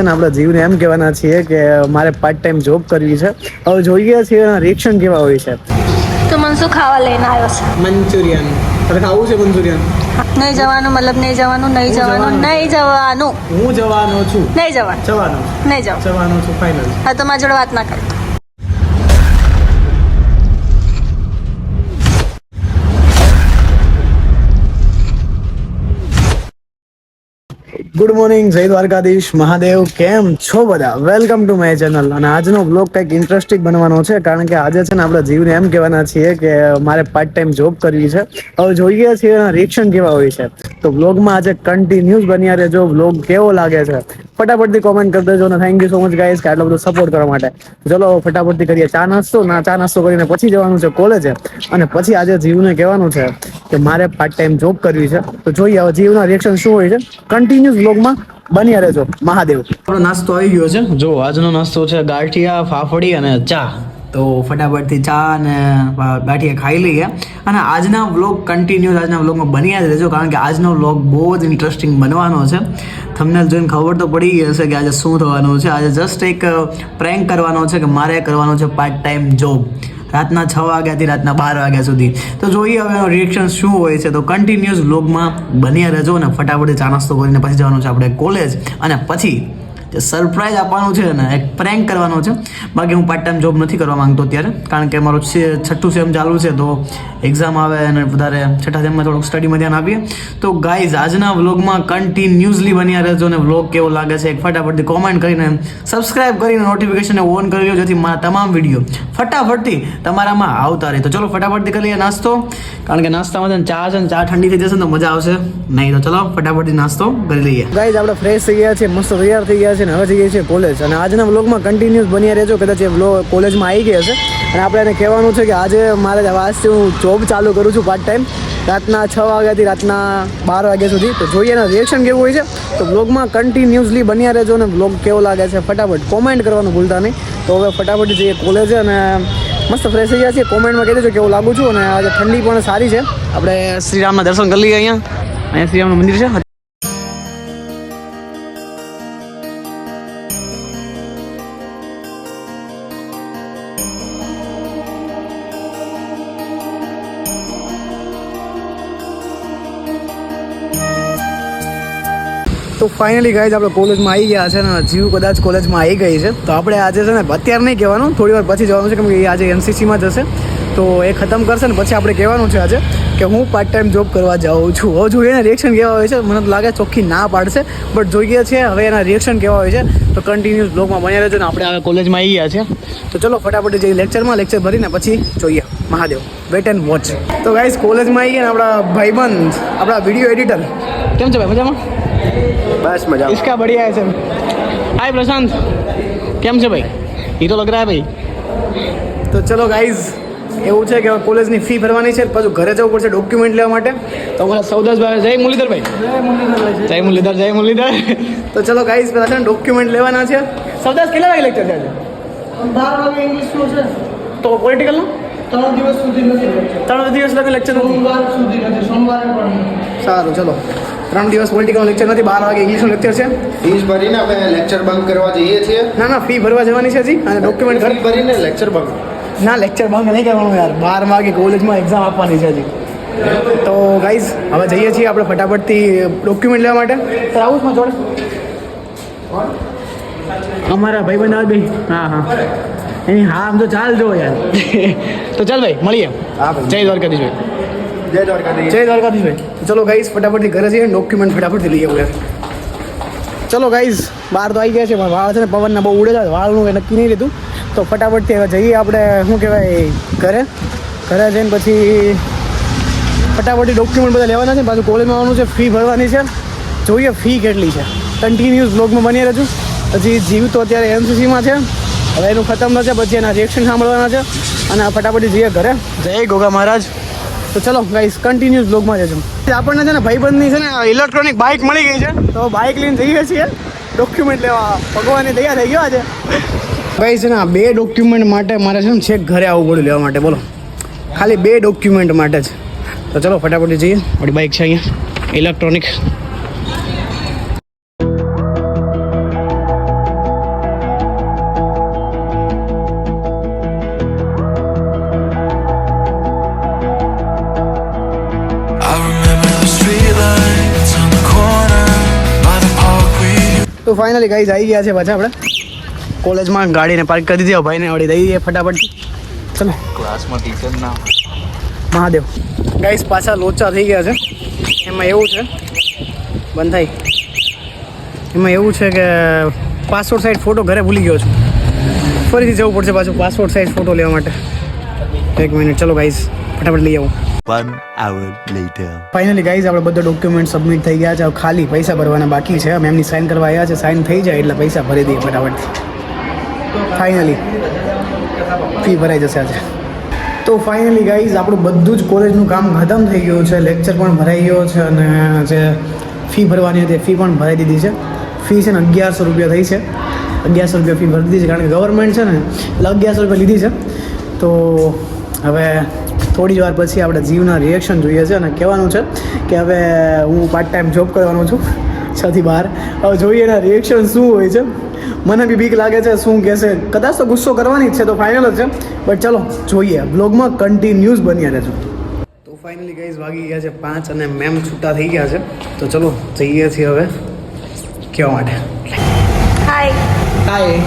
આપણા જીવને એમ કહેવાના છીએ કે મારે પાર્ટ ટાઈમ જોબ કરવી છે. હવે જોઈએ છીએ એના રિએક્શન કેવા હોય છે. તો મને શું ખાવા લઈને આવ્યો છે. મંચુરિયન. તારે ખાવું છે મંચુરિયન? નહીં જવાનું મતલબ નહીં જવાનું નહીં જવાનું જવાનું. નહીં જવાનું. હું જવાનો છું. નહીં જવાનું. જવાનું. નહીં જવાનું. જવાનો છું ફાઇનલ હા તો મારી જોડે વાત ના કરી. ગુડ મોર્નિંગ જય દ્વારકાધીશ મહાદેવ કેમ છો બધા? વેલકમ ટુ માય ચેનલ અને આજનો બ્લોગ કંઈક ઇન્ટરેસ્ટિંગ બનવાનો છે, કારણ કે આજે છે ને આપણા જીવને એમ કહેવાના છીએ કે મારે પાર્ટ ટાઈમ જોબ કરવી છે. હવે જોઈએ છીએ રિએક્શન કેવા હોય છે. તો બ્લોગમાં આજે કન્ટિન્યુઅસ બન્યા રહેજો. બ્લોગ કેવો લાગે છે? ફટાફટથી કોમેન્ટ કરી દેજો ને thank you so much guys કે આટલો બધો સપોર્ટ કરવા માટે. ચલો ફટાફટથી કરીએ. ચા નાસ્તો? ના, ચા નાસ્તો કરીને પછી જવાનું છે કોલેજે અને પછી આજે જીવને કહેવાનું છે કે મારે પાર્ટ ટાઈમ જોબ કરવી છે. તો જોઈએ હવે જીવના રિએક્શન શું હોય છે. કન્ટિન્યુઅસ બ્લોગમાં બન્યા રહેજો. મહાદેવ. નાસ્તો આવી ગયો છે. જો આજનો નાસ્તો છે ગાંઠિયા, ફાફડી અને ચા. તો ફટાફટથી ચા અને ગાંઠિયા ખાઈ લઈએ. અને આજના વ્લોગ કન્ટિન્યુ આજના વ્લોગમાં બન્યા જ રહેજો, કારણ કે આજનો વ્લોગ બહુ જ ઇન્ટરેસ્ટિંગ બનવાનો છે. તમને જોઈને ખબર તો પડી ગઈ હશે કે આજે શું થવાનું છે. આજે જસ્ટ એક પ્રેન્ક કરવાનો છે કે મારે કરવાનો છે પાર્ટ ટાઈમ જોબ રાતના છ વાગ્યાથી રાતના બાર વાગ્યા સુધી. તો જોઈએ હવે રિએક્શન શું હોય છે. તો કન્ટિન્યુઅસ વ્લોગમાં બન્યા રહેજો અને ફટાફટ ચા નાસ્તો કરીને પછી જવાનું છે આપણે કોલેજ અને પછી જે સરપ્રાઈઝ આપવાનું છે ને એક પ્રેન્ક કરવાનો છે. બાકી હું પાર્ટ ટાઈમ જોબ નથી કરવા માંગતો અત્યારે, કારણ કે મારું છઠ્ઠું સેમ ચાલુ છે, તો એક્ઝામ આવે અને વધારે છઠ્ઠા સેમમાં થોડુંક સ્ટડીમાં ધ્યાન આપીએ. તો ગાઈઝ આજના વ્લોગમાં કન્ટિન્યુઅસલી બન્યા રહેજો અને વ્લોગ કેવો લાગે છે એક ફટાફટથી કોમેન્ટ કરીને સબસ્ક્રાઈબ કરીને નોટિફિકેશન ઓન કરી લો જેથી મારા તમામ વીડિયો ફટાફટથી તમારામાં આવતા રહે. તો ચલો ફટાફટથી કરી લઈએ નાસ્તો, કારણ કે નાસ્તામાં ચા છે ને ચા ઠંડી થઈ જશે ને તો મજા આવશે. નહીં તો ચલો ફટાફટથી નાસ્તો કરી લઈએ. ગાઈઝ આપણે ફ્રેશ થઈ ગયા છે મસ્ત તૈયાર થઈ ગયા છે ને હવે જઈએ છીએ કોલેજ અને આજના બ્લોગમાં કન્ટિન્યુઅસ બન્યા રહેજો. કદાચ એ બ્લોગ કોલેજમાં આવી ગયા છે અને આપણે એને કહેવાનું છે કે આજે મારે આજથી હું જોબ ચાલુ કરું છું પાર્ટ ટાઈમ રાતના છ વાગ્યાથી રાતના બાર વાગ્યા સુધી. તો જોઈએ એના રિએક્શન કેવું હોય છે. તો બ્લોગમાં કન્ટિન્યુઅસલી બન્યા રહેજો અને બ્લોગ કેવો લાગે છે ફટાફટ કોમેન્ટ કરવાનું ભૂલતા નહીં. તો હવે ફટાફટ જઈએ કોલેજે અને મસ્ત ફ્રેશ થઈ ગયા છીએ. કોમેન્ટમાં કહી દેજો કેવું લાગુ છું. અને આજે ઠંડી પણ સારી છે. આપણે શ્રીરામના દર્શન કરી લઈએ અહીંયા. અહીંયા શ્રીરામનું મંદિર છે. તો ફાઇનલી ગાઈઝ આપણે કોલેજમાં આવી ગયા છે ને જીવ કદાચ કોલેજમાં આવી ગઈ છે. તો આપણે આજે છે ને અત્યારે નહીં કહેવાનું, થોડી વાર પછી જવાનું છે, કેમ કે એ આજે એનસીસીમાં જશે. તો એ ખતમ કરશે ને પછી આપણે કહેવાનું છે આજે કે હું પાર્ટ ટાઈમ જોબ કરવા જાઉં છું. હવે જોઈએ એના રિએક્શન કેવા હોય છે, મને તો લાગે ચોખ્ખી ના પાડશે બટ જોઈએ છે, હવે એના રિએક્શન કેવા હોય છે, તો કન્ટિન્યુઅસ બ્લોગમાં બન્યા રહેજો ને આપણે હવે કોલેજમાં આવી ગયા છે. તો ચલો, ફટાફટ જઈએ લેક્ચરમાં લેક્ચર ભરીને પછી જોઈએ. મહાદેવ વેટ એન્ડ વોચ તો ગાઈઝ કોલેજમાં આવી ગયા આપણા ભાઈબંધ, આપણા વીડિયો એડિટર કેમ છે ભાઈ, મજામાં? बस मजा इसका बढ़िया है सर हाय प्रशांत કેમ છે ભાઈ એ તો લગ રહા હે ભાઈ તો ચલો ગાઈઝ એવું છે કે હવે કોલેજની ફી ભરવાની છે પાછું ઘરે જવું પડશે ડોક્યુમેન્ટ લેવા માટે તો અમારા સૌદાસભાઈ જય મુરલીધર ભાઈ જય મુરલીધર જય મુરલીધર તો ચલો ગાઈઝ પેલા છે ને ડોક્યુમેન્ટ લેવાના છે સૌદાસ કેટલા વાગે લેક્ચર છે આજે બાર વાગે ઇંગ્લિશનું છે તો પોલિટિકલનો ત્રણ દિવસ સુધી નથી લેક્ચર ત્રણ દિવસ લગે લેક્ચર નથી સોમવાર સુધી નથી સોમવારે પણ નથી. સારું ચલો ત્રણ દિવસ પોલિટિકલ લેક્ચર નથી બાર વાગે ઇંગ્લિશનું લેક્ચર છે. ફીસ ભરીને અમે લેક્ચર બંધ કરવા જઈએ છીએ. ના ના ફી ભરવા જવાની છે હજી અને ડોક્યુમેન્ટ ફી ભરીને લેક્ચર બંધ ના લેક્ચર બંધ નહીં કરવાનું યાર બાર વાગે કોલેજમાં એક્ઝામ આપવાની છે હજી તો ગાઈઝ હવે જઈએ છીએ આપણે ફટાફટથી ડોક્યુમેન્ટ લેવા માટે. સર આવું છું જોડે. અમારા ભાઈબંધ આવે ભાઈ હા હા. એની હા આમ તો ચાલ જો યાર. તો ચાલ ભાઈ મળીએ. હા. જય દ્વારકાધીશ ભાઈ. જય દ્વારકાધીશ જય દ્વારકાધીશ ભાઈ. ચલો ગાઈઝ ફટાફટથી ઘરે જઈએ ડોક્યુમેન્ટ ફટાફટથી લઈએ આપણે ચલો ગાઈઝ બહાર તો આવી ગયા છે પણ વાળ છે ને પવનના બહુ ઉડે છે વાળનું કંઈ નક્કી નહીં લીધું. તો ફટાફટથી હવે જઈએ આપણે શું કહેવાય ઘરે. ઘરે જઈને પછી ફટાફટથી ડોક્યુમેન્ટ બધા લેવાના છે પાછું કોલેજમાં આવવાનું છે ફી ભરવાની છે. જોઈએ ફી કેટલી છે. કન્ટિન્યુઅસ બ્લોગમાં બની રહેજો. હજી જીવ તો અત્યારે એનસીસીમાં છે. હવે એનું ખતમ થશે પછી એના રિએક્શન સાંભળવાના છે. અને આ ફટાફટથી જઈએ ઘરે. જય ગોગા મહારાજ. તો ચલો ગાઈસ કન્ટિન્યુ બ્લોગમાં જજો. આપણને છે ને ભાઈબંધની છે ને ઇલેક્ટ્રોનિક બાઇક મળી ગઈ છે. તો બાઇક લઈને જઈએ છીએ. ડોક્યુમેન્ટ લેવા ભગવાનની તૈયાર થઈ ગયો આજે ગાઈસ છે ને બે ડોક્યુમેન્ટ માટે મારે છે ને છેક ઘરે આવવું પડ્યું લેવા માટે બોલો. ખાલી બે ડોક્યુમેન્ટ માટે જ. તો ચલો ફટાફટ જઈએ. મારી બાઇક છે અહીંયા. ઇલેક્ટ્રોનિક ફાઇનલી ગાઈઝ આવી ગયા છે પાછા આપણે. કોલેજમાં ગાડીને પાર્ક કરી દીધી. ભાઈને વળી દઈ દઈએ ફટાફટ. ચલો. ક્લાસમાં ટીચર ના મહાદેવ. ગાઈઝ પાછા લોચા થઈ ગયા છે. એમાં એવું છે. બંધ થાય. એમાં એવું છે કે પાસપોર્ટ સાઇઝ ફોટો ઘરે ભૂલી ગયો છું. ફરીથી જવું પડશે પાછું પાસપોર્ટ સાઇઝ ફોટો લેવા માટે. એક મિનિટ ચલો ગાઈઝ ફટાફટ લઈ આવું. One hour later. Finally guys આપણે બધા ડોક્યુમેન્ટ સબમિટ થઈ ગયા છે. ખાલી પૈસા ભરવાના બાકી છે. અમે એમની સાઇન કરવા આવ્યા છે. સાઇન થઈ જાય એટલે પૈસા ભરી દઈએ ફટાફટથી ફાઇનલી ફી ભરાઈ જશે આજે. તો ફાઇનલી ગાઈઝ આપણું બધું જ કોલેજનું કામ ખતમ થઈ ગયું છે. લેક્ચર પણ ભરાઈ ગયો છે અને જે ફી ભરવાની હતી ફી પણ ભરાઈ દીધી છે. ફી છે ને અગિયારસો રૂપિયા થઈ છે. અગિયારસો રૂપિયા ફી ભરી દીધી છે. કારણ કે ગવર્મેન્ટ છે ને, એટલે અગિયારસો રૂપિયા લીધી છે. તો હવે થોડી વાર પછી આપણે જીવના રિએક્શન જોઈએ છે અને કહેવાનું છે કે હવે હું પાર્ટ ટાઈમ જોબ કરવાનો છું છથી બહાર હવે જોઈએ એના રિએક્શન શું હોય છે. મને બી બીક લાગે છે શું કહેશે. કદાચ તો ગુસ્સો કરવાની જ છે તો ફાઇનલ જ છે. બટ ચલો જોઈએ. બ્લોગમાં કન્ટિન્યુઝ બન્યા રહેજો. તો ફાઇનલી ગાઈઝ વાગી ગયા છે પાંચ અને મેમ છૂટા થઈ ગયા છે. તો ચલો જઈએ છીએ હવે કહેવા માટે. હાય હાય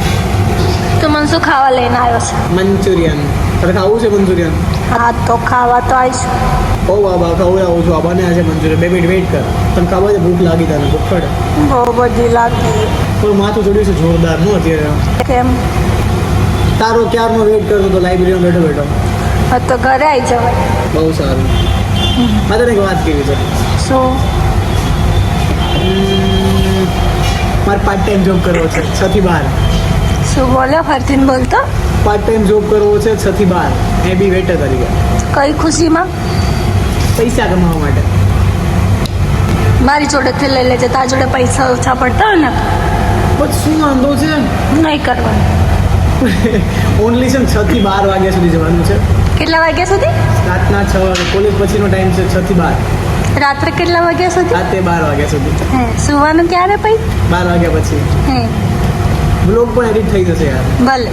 તો મને શું ખાવા લઈને આવ્યો છે. મંચુરિયન. તારે ખાવું છે મંચુરિયન? હા તો ખાવા તો આવીશ. બહુ બાબા ખવડાવું છું આ બન્યા છે મંચુરિયન બે મિનિટ વેઇટ કર. તને ખબર છે ભૂખ લાગી તને ભૂખ પડે? બહુ બધી લાગી. થોડું માથું ચડ્યું છે જોરદારનું અત્યારે કેમ? તારો ક્યારનો વેઇટ કરતો તો લાઇબ્રેરીમાં બેઠો બેઠો. હા તો ઘરે આવી જવાય. બહુ સારું. મારે તને એક વાત કેવી છે? શું? મારે પાર્ટ ટાઈમ જોબ કરવો છે. છ થી બાર. શું બોલ્યો? ફરતીને બોલતો? પાર્ટ ટાઈમ જોબ કરવો છે છ થી બાર એ બી વેટર તરીકે. કઈ ખુશીમાં? પૈસા કમાવા માટે. મારી જોડેથી લઈ લેજે તારા જોડે પૈસા ઓછા પડતા હોય ને બસ શું વાંધો છે? નહીં કરવાનું. ઓનલી છે છ થી બાર વાગ્યા સુધી જવાનું છે. કેટલા વાગ્યા સુધી? રાતના છ કોલેજ પછીનો ટાઈમ છે છ થી બાર. રાત્રે કેટલા વાગ્યા સુધી? રાતે બાર વાગ્યા સુધી. હે સુવાનું ક્યારે પછી બાર વાગ્યા પછી. હે. બ્લોગ પણ એડિટ થઈ જશે યાર. ભલે.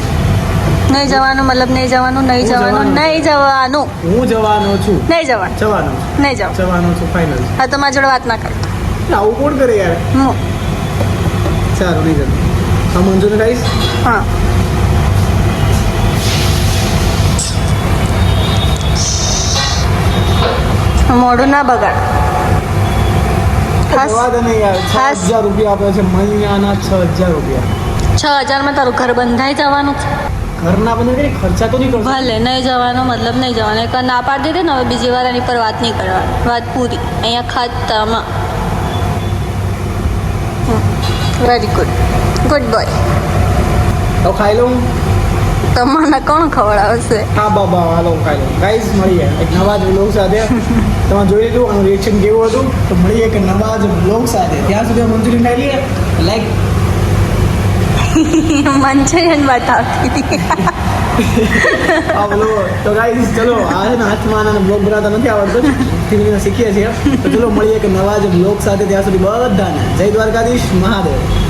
નહીં જવાનું મતલબ નહીં જવાનું નહીં જવાનું. નહીં જવાનું. હું જવાનો છું. નહીં જવાનું. જવાનું. નહીં જવાનું. જવાનો છું ફાઇનલ હા તો મારી જોડે વાત ના કર. આવું કોણ કરે યાર? હું. સારું નહીં જવાનું હા મંજૂર ગાઈશ હા. મોઢું ના બગાડ છ. હજાર રૂપિયા આપે છે મહિનાના છ હજાર રૂપિયા. છ હજારમાં તારું ઘર બંધાઈ જવાનું છે. ઘરના બધા કઈ ખર્ચા તો નહીં કરો ભલે નહીં જવાનો મતલબ નહીં જવાનો. એક ના પાડી દીધી ને હવે બીજી વાર એની પર વાત નહીં કરવાની. વાત પૂરી. અહીંયા ખાતામાં. વેરી ગુડ ગુડ બોય તો ખાઈ લઉં? તમને કોણ ખવડાવશે? હા બાબા હાલો ખાઈ લઉં. ગાઈઝ મળીએ. એક નવા જ બ્લોગ સાથે. તમે જોઈ લીધું આનું રિએક્શન કેવું હતું? તો મળીએ એક નવા જ બ્લોગ સાથે. ત્યાં સુધી મંજૂરી ખાઈ લઈએ. લાઈક મંચુરિયન બતાવતી તો ગાઈસ ચલો, આ ને હાથમાં બ્લોગ બનાવતા નથી આવડતો. ધીમે ધીમે શીખીએ છીએ. તો ચલો મળીએ કે નવા જ બ્લોગ સાથે ત્યાં સુધી બધાને. જય દ્વારકાધીશ, મહાદેવ.